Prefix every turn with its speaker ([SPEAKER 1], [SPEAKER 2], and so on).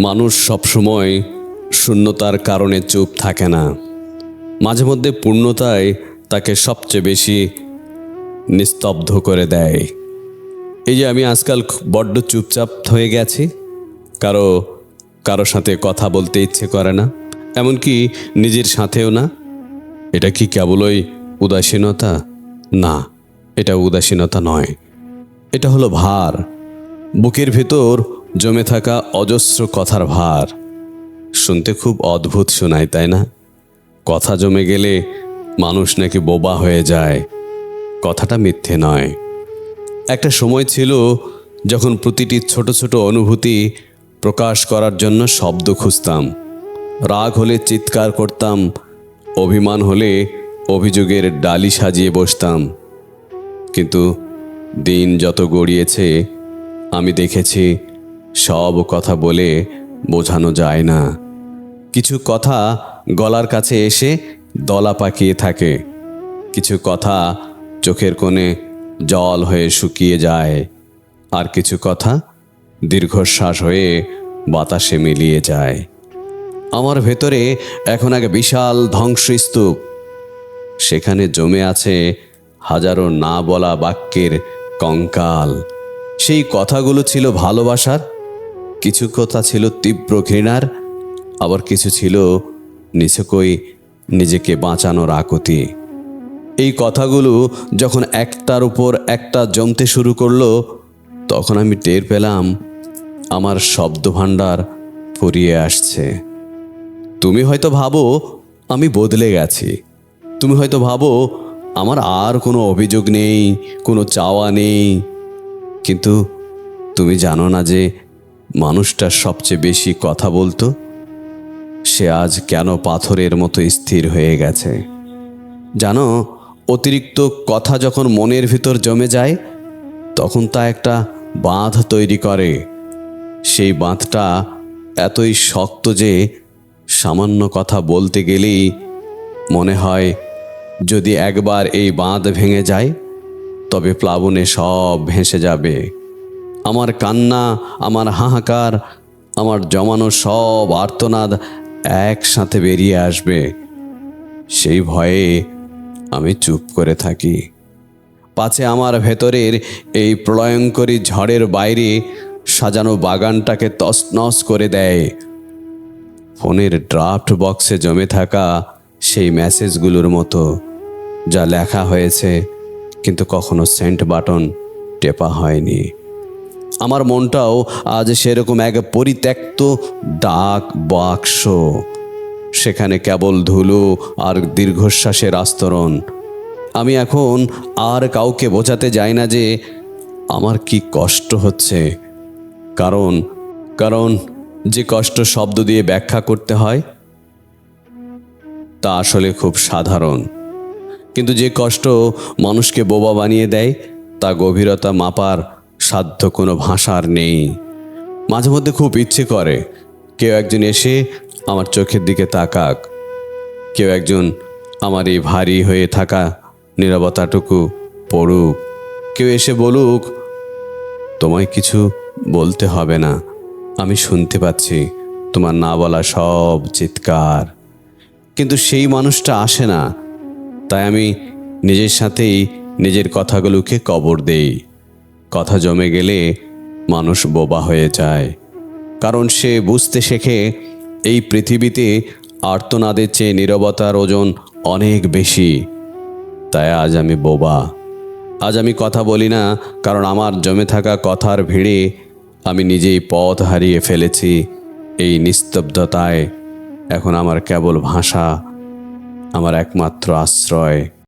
[SPEAKER 1] মানুষ সবসময় শূন্যতার কারণে চুপ থাকে না। মাঝে মধ্যে পূর্ণতায় তাকে সবচেয়ে বেশি নিস্তব্ধ করে দেয়। এই যে আমি আজকাল বড্ড চুপচাপ হয়ে গেছি, কারও কারও সাথে কথা বলতে ইচ্ছে করে না, এমনকি নিজের সাথেও না। এটা কি কেবলই উদাসীনতা? না, এটা উদাসীনতা নয়। এটা হলো ভার। বুকের ভেতর জমে থাকা অজস্র কথার ভার। শুনতে খুব অদ্ভুত শোনায়, তাই না? কথা জমে গেলে মানুষ নাকি বোবা হয়ে যায়। কথাটা মিথ্যে নয়। একটা সময় ছিল যখন প্রতিটি ছোট ছোট অনুভূতি প্রকাশ করার জন্য শব্দ খুঁজতাম। রাগ হলে চিৎকার করতাম, অভিমান হলে অভিযোগের ডালি সাজিয়ে বসতাম। কিন্তু দিন যত গড়িয়েছে, আমি দেখেছি সব কথা বলে বোঝানো যায় না। কিছু কথা গলার কাছে এসে দলা পাকিয়ে থাকে। কিছু কথা চোখের কোণে জল হয়ে শুকিয়ে যায়। আর কিছু কথা দীর্ঘশ্বাস হয়ে বাতাসে মিলিয়ে যায়। আমার ভেতরে এখন এক বিশাল ধ্বংসস্তূপ। সেখানে জমে আছে হাজারো না বলা বাক্যের কঙ্কাল। সেই কথাগুলো ছিল ভালোবাসার কিছু কথা ছিল তীব্র ঘৃণার, আবার কিছু ছিল নিছকই নিজেকে বাঁচানোর আকুতি। এই কথাগুলো যখন একটার উপর একটা জমতে শুরু করল, তখন আমি টের পেলাম আমার শব্দভাণ্ডার ফুরিয়ে আসছে। তুমি হয়তো ভাবো, আমি বদলে গেছি। তুমি হয়তো ভাবো, আমার আর কোনো অভিযোগ নেই, কোনো চাওয়া নেই। কিন্তু তুমি জানো না যে মানুষটা সবচেয়ে বেশি কথা বলতো, সে আজ কেন পাথরের মতো স্থির হয়ে গেছে? জানো, অতিরিক্ত কথা যখন মনের ভিতর জমে যায়, তখন তা একটা বাঁধ তৈরি করে। সেই বাঁধটা এতই শক্ত যে সামান্য কথা বলতে গেলেই মনে হয় যদি একবার এই বাঁধ ভেঙে যায়, তবে প্লাবনে সব ভেসে যাবে। আমার কান্না, আমার হাহাকার, আমার জমানো সব আর্তনাদ একসাথে বেরিয়ে আসবে। সেই ভয়ে আমি চুপ করে থাকি। পাছে আমার ভেতরের এই প্রলয়ঙ্করী ঝড়ের বাইরে সাজানো বাগানটাকে তছনছ করে দেয়। ফোনের ড্রাফট বক্সে জমে থাকা সেই মেসেজগুলোর মতো, যা লেখা হয়েছে, কিন্তু কখনো সেন্ট বাটন টেপা হয়নি। আমার মনটাও আজ সেরকম এক পরিত্যক্ত ডাক বাক্স। সেখানে কেবল ধুলো আর দীর্ঘশ্বাসের আস্তরণ। আমি এখন আর কাউকে বোঝাতে যাই না যে আমার কি কষ্ট হচ্ছে। কারণ কারণ যে কষ্ট শব্দ দিয়ে ব্যাখ্যা করতে হয়, তা আসলে খুব সাধারণ। কিন্তু যে কষ্ট মানুষকে বোবা বানিয়ে দেয়, তা গভীরতা মাপার সাধ্য কোনো ভাষার নেই। মাঝে মধ্যে খুব ইচ্ছে করে, কেউ একজন এসে আমার চোখের দিকে তাকাক, কেউ একজন আমার এই ভারী হয়ে থাকা নিরবতাটুকু পড়ুক, কেউ এসে বলুক, তোমায় কিছু বলতে হবে না, আমি শুনতে পাচ্ছি, তোমার না বলা সব চিৎকার। কিন্তু সেই মানুষটা আসে না, তাই আমি নিজের সাথেই নিজের কথাগুলোকে কবর দেই। কথা জমে গেলে মানুষ বোবা হয়ে যায়। কারণ সে বুঝতে শেখে, এই পৃথিবীতে আর্তনাদের চেয়ে নীরবতার ওজন অনেক বেশি। তাই আজ আমি বোবা। আজ আমি কথা বলি না, কারণ আমার জমে থাকা কথার ভিড়ে আমি নিজেই পথ হারিয়ে ফেলেছি এই নিস্তব্ধতায়। এখন আমার কেবল ভাষা, আমার একমাত্র আশ্রয়।